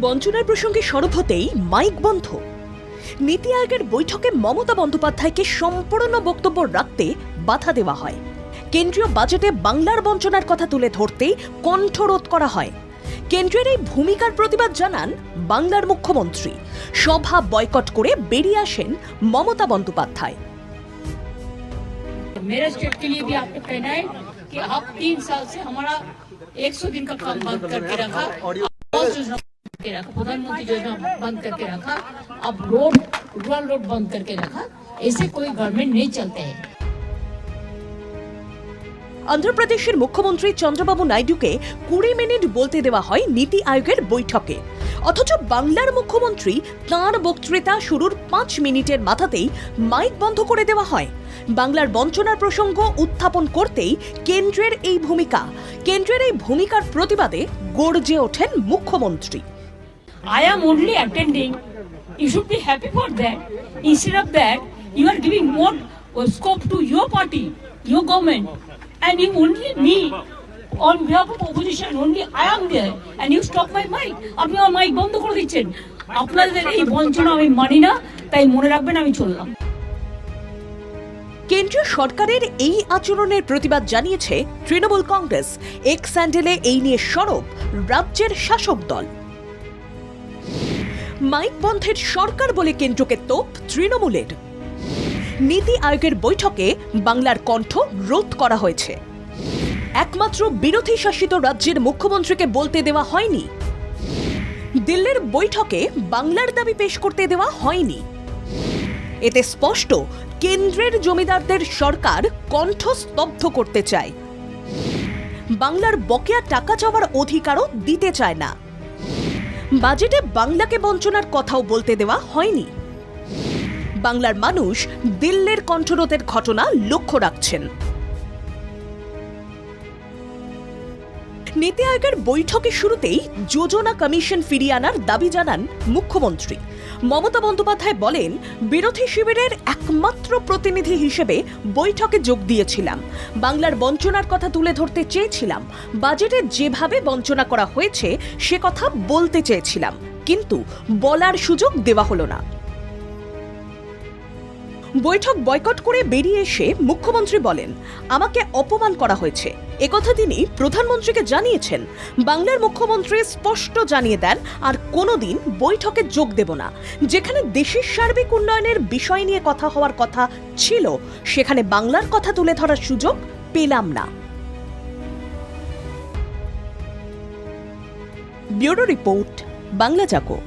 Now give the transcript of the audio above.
বঞ্চনার প্রসঙ্গে সরব হতেই মাইক বন্ধ নীতি আয়োগের বৈঠকে মমতা বন্দ্যোপাধ্যায়কে সম্পূর্ণ বক্তব্য রাখতে বাধা দেওয়া হয় কেন্দ্রীয় বাজেটে বাংলার বঞ্চনার কথা তুলে ধরতেই কণ্ঠরোধ করা হয় কেন্দ্রের এই ভূমিকার প্রতিবাদ জানান বাংলার মুখ্যমন্ত্রী সভা বয়কট করে বেরিয়ে আসেন মমতা বন্দ্যোপাধ্যায় मेरे स्टेट के लिए भी आपको कहना है कि आप तीन साल से हमारा 100 दिन का काम बंद करके रखा आवास योजना बंद करके रखा प्रधानमंत्री योजना बंद करके रखा अब रोड रूरल रोड बंद करके रखा ऐसे कोई गवर्नमेंट नहीं चलते हैं অন্ধ্রপ্রদেশের মুখ্যমন্ত্রী চন্দ্রবাবু নাইডুকে কুড়ি মিনিট বলতে দেওয়া হয় নীতি আয়োগের বৈঠকে অথচ বাংলার মুখ্যমন্ত্রী তাঁর বক্তৃতা শুরুর পাঁচ মিনিটের মাথাতেই মাইক বন্ধ করে দেওয়া হয় বাংলার বঞ্চনার প্রসঙ্গ উত্থাপন করতেই কেন্দ্রের এই ভূমিকা কেন্দ্রের এই ভূমিকার প্রতিবাদে গর্জে ওঠেন মুখ্যমন্ত্রী I am only attending. You should be happy for that. Instead of that, you are giving more uh, scope to your party, your government, and you only me on behalf of opposition. Only I am there, and you stop my mic. আপনি আমার mic বন্ধ করে দিচ্ছেন আপনাদের এই বঞ্চনা আমি মানি না তাই মনে রাখবেন আমি চললাম কেন্দ্রীয় সরকারের এই আচরণের প্রতিবাদ জানিয়েছে তৃণমূল কংগ্রেস এক স্যান্ডেলে এই নিয়ে সরব রাজ্যের শাসক দল মাইক বন্ধের সরকার বলে কেন্দ্রকে তোপ তৃণমূলের। নীতি আয়োগের বৈঠকে বাংলার কণ্ঠ রোধ করা হয়েছে। একমাত্র বিরোধী শাসিত রাজ্যের মুখ্যমন্ত্রীকে বলতে দেওয়া হয়নি। দিল্লির বৈঠকে বাংলার দাবি পেশ করতে দেওয়া হয়নি। এতে স্পষ্ট, কেন্দ্রের জমিদারদের সরকার কণ্ঠ স্তব্ধ করতে চায়। বাংলার বকেয়া টাকা চাওয়ার অধিকারও দিতে চায় না। বাজেটে বাংলাকে বঞ্চনার কথাও বলতে দেওয়া হয়নি। বাংলার মানুষ দিল্লির কণ্ঠরোধের ঘটনা লক্ষ্য রাখছেন। নীতি আয়োগের বৈঠকের শুরুতেই যোজনা কমিশন ফিরিয়ে আনার দাবি জানান মুখ্যমন্ত্রী। মমতা বন্দ্যোপাধ্যায় বলেন, বিরোধী শিবিরের একমাত্র প্রতিনিধি হিসেবে বৈঠকে যোগ দিয়েছিলাম। বাংলার বঞ্চনার কথা তুলে ধরতে চেয়েছিলাম। বাজেটে যেভাবে বঞ্চনা করা হয়েছে, সে কথা বলতে চেয়েছিলাম। কিন্তু বলার সুযোগ দেওয়া হলো না। বৈঠক বয়কট করে বেরিয়ে এসে মুখ্যমন্ত্রী বলেন, আমাকে অপমান করা হয়েছে। একথা তিনি প্রধানমন্ত্রীকে জানিয়েছেন। বাংলার মুখ্যমন্ত্রী স্পষ্ট জানিয়ে দেন, আর কোনোদিন বৈঠকে যোগ দেব না। যেখানে দেশের সার্বিক উন্নয়নের বিষয় নিয়ে কথা হওয়ার কথা ছিল, সেখানে বাংলার কথা তুলে ধরার সুযোগ পেলাম না। ব্যুরো রিপোর্ট, বাংলা জাগো